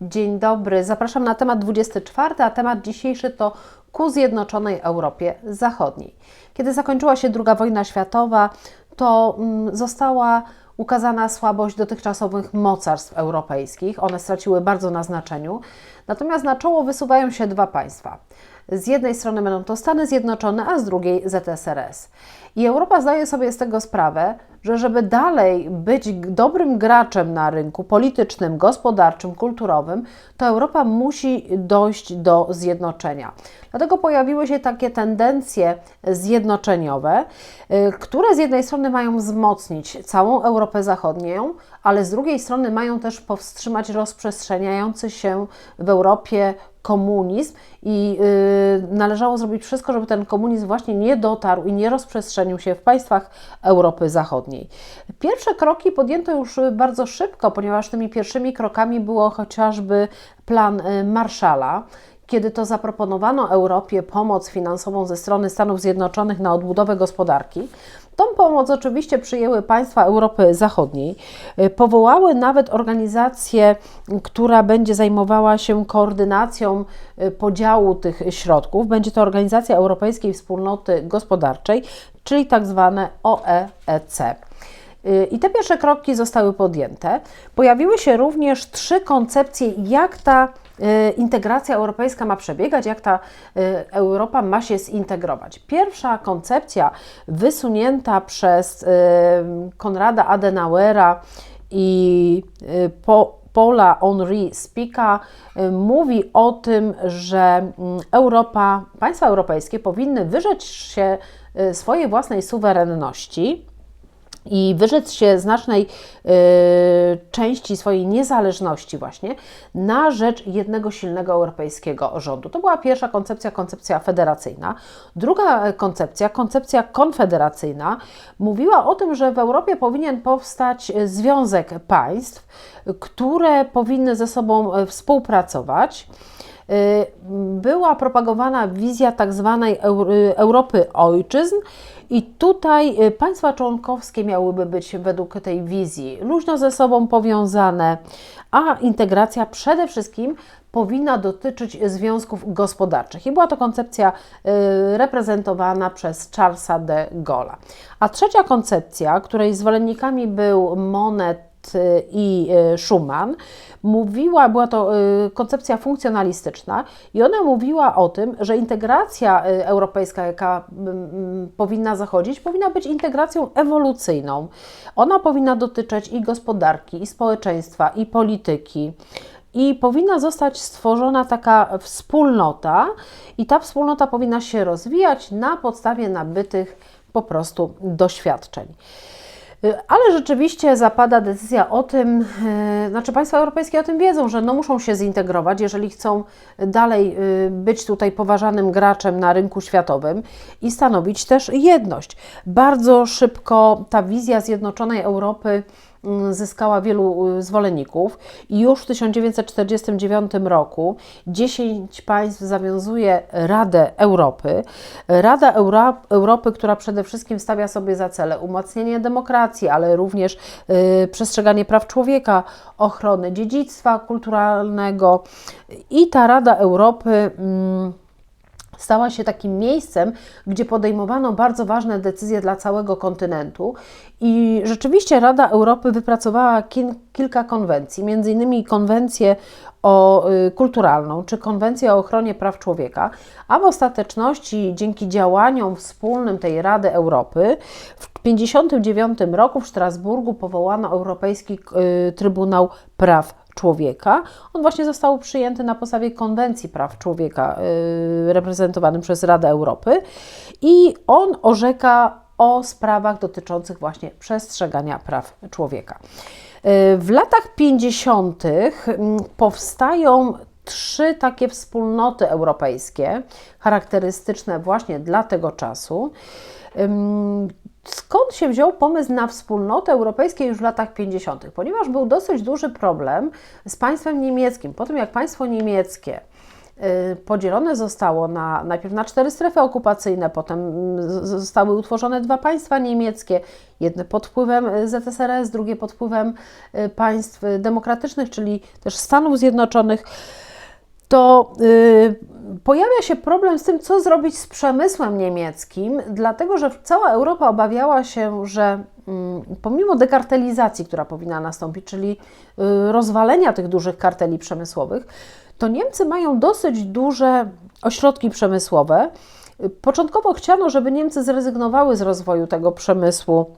Dzień dobry, zapraszam na temat 24, a temat dzisiejszy to ku zjednoczonej Europie Zachodniej. Kiedy zakończyła się II wojna światowa, to mm, została ukazana słabość dotychczasowych mocarstw europejskich. One straciły bardzo na znaczeniu. Natomiast na czoło wysuwają się dwa państwa. Z jednej strony będą to Stany Zjednoczone, a z drugiej ZSRS. I Europa zdaje sobie z tego sprawę, że żeby dalej być dobrym graczem na rynku politycznym, gospodarczym, kulturowym, to Europa musi dojść do zjednoczenia. Dlatego pojawiły się takie tendencje zjednoczeniowe, y, które z jednej strony mają wzmocnić całą Europę Zachodnią, ale z drugiej strony mają też powstrzymać rozprzestrzeniający się w Europie komunizm i yy, należało zrobić wszystko, żeby ten komunizm właśnie nie dotarł i nie rozprzestrzenił się w państwach Europy Zachodniej. Pierwsze kroki podjęto już bardzo szybko, ponieważ tymi pierwszymi krokami było chociażby plan Marszala kiedy to zaproponowano Europie pomoc finansową ze strony Stanów Zjednoczonych na odbudowę gospodarki, Tą pomoc oczywiście przyjęły państwa Europy Zachodniej. Powołały nawet organizację, która będzie zajmowała się koordynacją y, podziału tych środków. Będzie to Organizacja Europejskiej Wspólnoty Gospodarczej, czyli tak zwane OEEC. Y, I te pierwsze kroki zostały podjęte. Pojawiły się również trzy koncepcje, jak ta y, integracja europejska ma przebiegać, jak ta y, Europa ma się zintegrować. Pierwsza koncepcja wysunięta przez Konrada Adenauera i Paula Henri Spika mówi o tym, że mm, Europa, państwa europejskie powinny wyrzec się swojej własnej suwerenności i wyrzec się znacznej y, części swojej niezależności właśnie na rzecz jednego silnego europejskiego rządu. To była pierwsza koncepcja, koncepcja federacyjna. Druga koncepcja, koncepcja konfederacyjna, mówiła o tym, że w Europie powinien powstać związek państw, które powinny ze sobą e, współpracować była propagowana wizja tak zwanej Europy ojczyzn i tutaj y, państwa członkowskie miałyby być według tej wizji luźno ze sobą powiązane, a integracja przede wszystkim powinna dotyczyć związków gospodarczych. I była to koncepcja y, reprezentowana przez Charlesa de Gaulle'a. A trzecia koncepcja, której zwolennikami był Monet i y, Schumann, mówiła, była to y, koncepcja funkcjonalistyczna i ona mówiła o tym, że integracja y, europejska, jaka powinna zachodzić, powinna być integracją ewolucyjną. Ona powinna dotyczyć i gospodarki, i społeczeństwa, i polityki. I powinna zostać stworzona taka wspólnota, i ta wspólnota powinna się rozwijać na podstawie nabytych po prostu doświadczeń. Y, ale rzeczywiście zapada decyzja o tym, y, znaczy państwa europejskie o tym wiedzą, że no muszą się zintegrować, jeżeli chcą dalej y, być tutaj poważanym graczem na rynku światowym i stanowić też jedność. Bardzo szybko ta wizja zjednoczonej Europy zyskała wielu y, zwolenników i już w 1949 roku 10 państw zawiązuje Radę Europy. Rada Euro Europy, która przede wszystkim stawia sobie za cele umacnienie demokracji, ale również y, przestrzeganie praw człowieka, ochrony dziedzictwa kulturalnego. I ta Rada Europy. Y, stała się takim miejscem, gdzie podejmowano bardzo ważne decyzje dla całego kontynentu. I rzeczywiście Rada Europy wypracowała kilka konwencji, między innymi konwencję o y, kulturalną czy konwencję o ochronie praw człowieka, a w ostateczności dzięki działaniom wspólnym tej Rady Europy w 1959 roku w Strasburgu powołano Europejski y, Trybunał Praw człowieka. On właśnie został przyjęty na podstawie konwencji praw człowieka yy, reprezentowanym przez Radę Europy i on orzeka o sprawach dotyczących właśnie przestrzegania praw człowieka. Yy, w latach 50. Mm, powstają trzy takie wspólnoty europejskie, charakterystyczne właśnie dla tego czasu. Skąd się wziął pomysł na wspólnotę europejską już w latach 50., ponieważ był dosyć duży problem z państwem niemieckim. Po tym, jak państwo niemieckie y, podzielone zostało na, najpierw na cztery strefy okupacyjne, potem zostały utworzone dwa państwa niemieckie, jedne pod wpływem y, ZSRS, drugie pod wpływem y, państw demokratycznych, czyli też Stanów Zjednoczonych, to y, pojawia się problem z tym, co zrobić z przemysłem niemieckim, dlatego że cała Europa obawiała się, że mm, pomimo dekartelizacji, która powinna nastąpić, czyli y, rozwalenia tych dużych karteli przemysłowych, to Niemcy mają dosyć duże ośrodki przemysłowe. Początkowo chciano, żeby Niemcy zrezygnowały z rozwoju tego przemysłu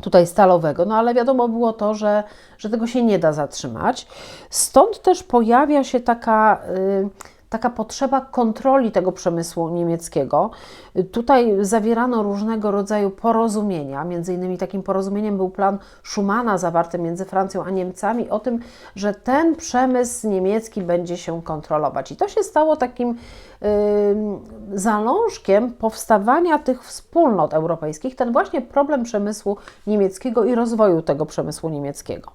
tutaj stalowego, no ale wiadomo było to, że, że tego się nie da zatrzymać. Stąd też pojawia się taka, y, taka potrzeba kontroli tego przemysłu niemieckiego. Tutaj zawierano różnego rodzaju porozumienia, między innymi takim porozumieniem był plan Schumana zawarty między Francją a Niemcami o tym, że ten przemysł niemiecki będzie się kontrolować. I to się stało takim y, zalążkiem powstawania tych wspólnot europejskich, ten właśnie problem przemysłu niemieckiego i rozwoju tego przemysłu niemieckiego.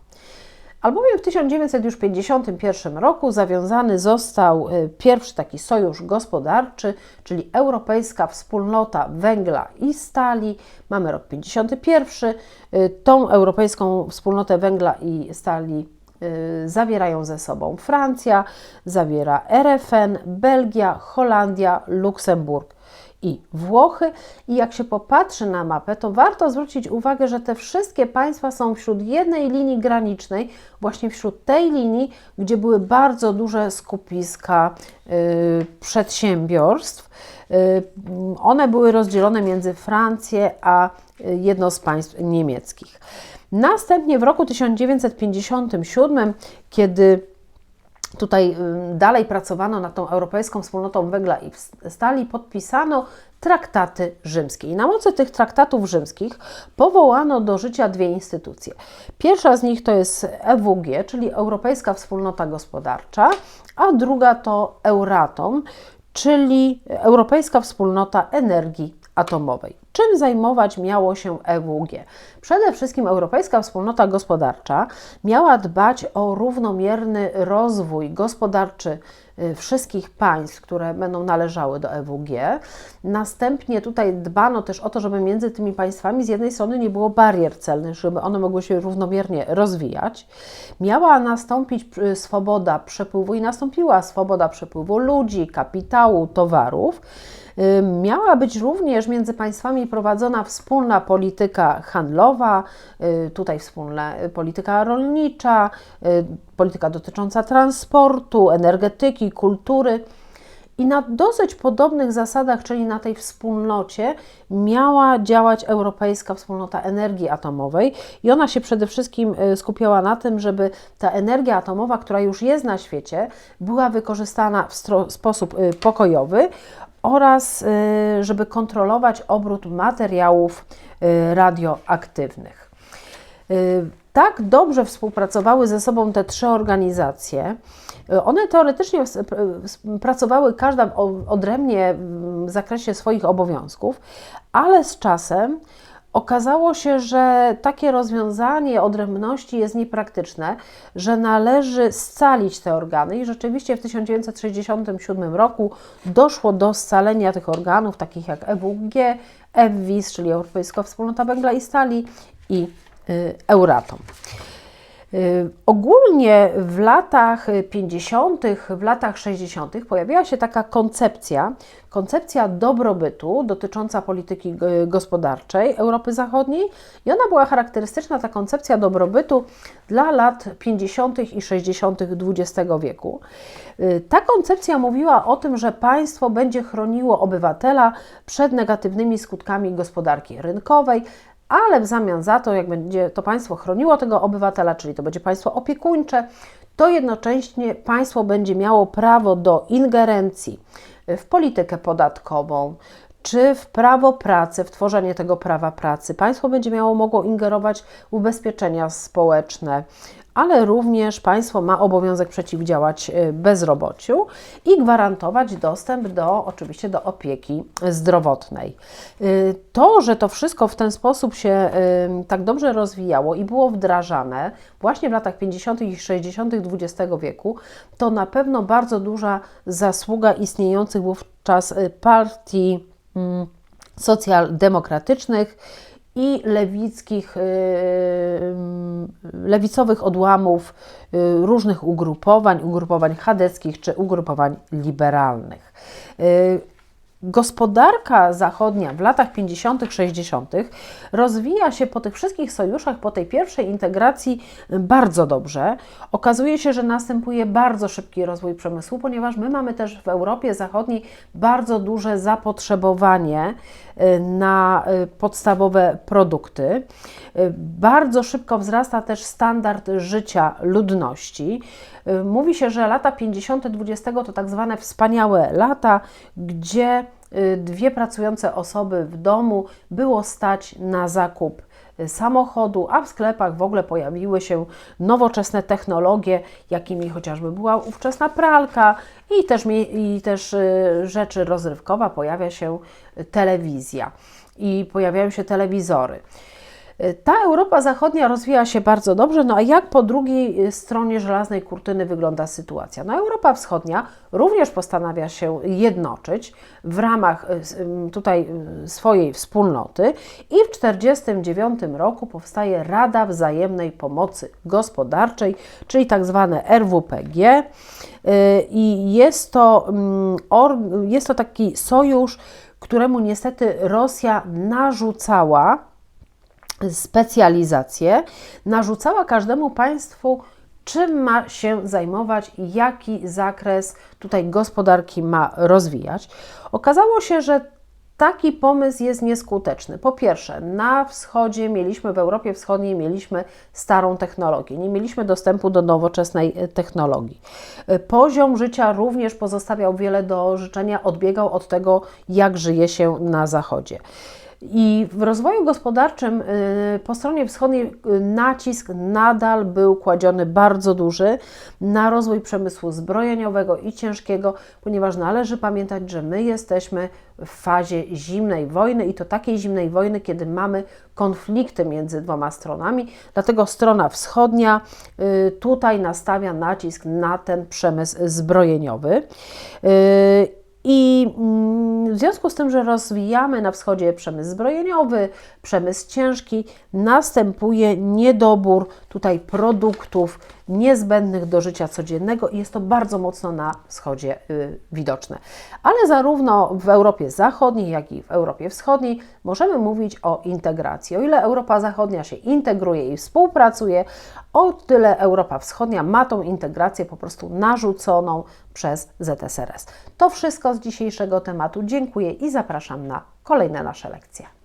Albowiem w 1951 roku zawiązany został y, pierwszy taki sojusz gospodarczy, czyli Europejska Wspólnota Węgla i Stali. Mamy rok 51. Y, Tą Europejską Wspólnotę Węgla i Stali y, zawierają ze sobą Francja, zawiera RFN, Belgia, Holandia, Luksemburg i Włochy. I jak się popatrzy na mapę, to warto zwrócić uwagę, że te wszystkie państwa są wśród jednej linii granicznej, właśnie wśród tej linii, gdzie były bardzo duże skupiska y, przedsiębiorstw. Y, one były rozdzielone między Francję a y, jedno z państw niemieckich. Następnie w roku 1957, kiedy tutaj y, dalej pracowano nad tą Europejską Wspólnotą Węgla i Stali, podpisano traktaty rzymskie. I na mocy tych traktatów rzymskich powołano do życia dwie instytucje. Pierwsza z nich to jest EWG, czyli Europejska Wspólnota Gospodarcza, a druga to Euratom, czyli Europejska Wspólnota Energii Atomowej. Czym zajmować miało się EWG? Przede wszystkim Europejska Wspólnota Gospodarcza miała dbać o równomierny rozwój gospodarczy y, wszystkich państw, które będą należały do EWG. Następnie tutaj dbano też o to, żeby między tymi państwami z jednej strony nie było barier celnych, żeby one mogły się równomiernie rozwijać. Miała nastąpić y, swoboda przepływu i nastąpiła swoboda przepływu ludzi, kapitału, towarów. Y, Miała być również między państwami prowadzona wspólna polityka handlowa, y, tutaj wspólna polityka rolnicza, y, polityka dotycząca transportu, energetyki, kultury. I na dosyć podobnych zasadach, czyli na tej wspólnocie, miała działać Europejska Wspólnota Energii Atomowej, i ona się przede wszystkim y, skupiała na tym, żeby ta energia atomowa, która już jest na świecie, była wykorzystana w sposób y, pokojowy oraz y, żeby kontrolować obrót materiałów y, radioaktywnych. Y, Tak dobrze współpracowały ze sobą te trzy organizacje. One teoretycznie pracowały każda odrębnie w zakresie swoich obowiązków, ale z czasem okazało się, że takie rozwiązanie odrębności jest niepraktyczne, że należy scalić te organy i rzeczywiście w 1967 roku doszło do scalenia tych organów, takich jak EWG, EWWIS, czyli Europejska Wspólnota Węgla i Stali i y, Euratom. Y, Ogólnie w latach 50., w latach 60. pojawiła się taka koncepcja, koncepcja dobrobytu dotycząca polityki gospodarczej Europy Zachodniej i ona była charakterystyczna, ta koncepcja dobrobytu dla lat 50. i 60. XX wieku. Y, Ta koncepcja mówiła o tym, że państwo będzie chroniło obywatela przed negatywnymi skutkami gospodarki rynkowej, ale w zamian za to, jak będzie to państwo chroniło tego obywatela, czyli to będzie państwo opiekuńcze, to jednocześnie państwo będzie miało prawo do ingerencji w politykę podatkową, czy w prawo pracy, w tworzenie tego prawa pracy. Państwo będzie miało mogło ingerować w ubezpieczenia społeczne, ale również państwo ma obowiązek przeciwdziałać y, bezrobociu i gwarantować dostęp do oczywiście do opieki zdrowotnej. Y, To, że to wszystko w ten sposób się tak dobrze rozwijało i było wdrażane właśnie w latach 50. i 60. XX wieku, to na pewno bardzo duża zasługa istniejących wówczas y, partii mm, socjaldemokratycznych i lewickich, y, lewicowych odłamów y, różnych ugrupowań, ugrupowań chadeckich czy ugrupowań liberalnych. Y, Gospodarka zachodnia w latach 50., 60. rozwija się po tych wszystkich sojuszach, po tej pierwszej integracji bardzo dobrze. Okazuje się, że następuje bardzo szybki rozwój przemysłu, ponieważ my mamy też w Europie Zachodniej bardzo duże zapotrzebowanie na y, podstawowe produkty. Y, Bardzo szybko wzrasta też standard życia ludności. Y, Mówi się, że lata 50. XX to tak zwane wspaniałe lata, gdzie dwie pracujące osoby w domu było stać na zakup samochodu, a w sklepach w ogóle pojawiły się nowoczesne technologie, jakimi chociażby była ówczesna pralka i też, i też y, rzeczy rozrywkowa, pojawia się y, telewizja i pojawiają się telewizory. Ta Europa Zachodnia rozwija się bardzo dobrze, no a jak po drugiej stronie żelaznej kurtyny wygląda sytuacja? No Europa Wschodnia również postanawia się jednoczyć w ramach y, ym, tutaj y, swojej wspólnoty i w 1949 roku powstaje Rada Wzajemnej Pomocy Gospodarczej, czyli tak zwane RWPG. Y, I jest to, mm, jest to taki sojusz, któremu niestety Rosja narzucała specjalizację, narzucała każdemu państwu, czym ma się zajmować jaki zakres tutaj gospodarki ma rozwijać. Okazało się, że taki pomysł jest nieskuteczny. Po pierwsze, na wschodzie mieliśmy, w Europie Wschodniej mieliśmy starą technologię, nie mieliśmy dostępu do nowoczesnej e, technologii. E, Poziom życia również pozostawiał wiele do życzenia, odbiegał od tego, jak żyje się na zachodzie. I w rozwoju gospodarczym y, po stronie wschodniej y, nacisk nadal był kładziony bardzo duży na rozwój przemysłu zbrojeniowego i ciężkiego, ponieważ należy pamiętać, że my jesteśmy w fazie zimnej wojny i to takiej zimnej wojny, kiedy mamy konflikty między dwoma stronami. Dlatego strona wschodnia y, tutaj nastawia nacisk na ten przemysł zbrojeniowy. I mm, w związku z tym, że rozwijamy na wschodzie przemysł zbrojeniowy, przemysł ciężki, następuje niedobór tutaj produktów niezbędnych do życia codziennego i jest to bardzo mocno na wschodzie y, widoczne. Ale zarówno w Europie Zachodniej, jak i w Europie Wschodniej możemy mówić o integracji. O ile Europa Zachodnia się integruje i współpracuje, o tyle Europa Wschodnia ma tą integrację po prostu narzuconą przez ZSRS. To wszystko z dzisiejszego tematu. Dziękuję i zapraszam na kolejne nasze lekcje.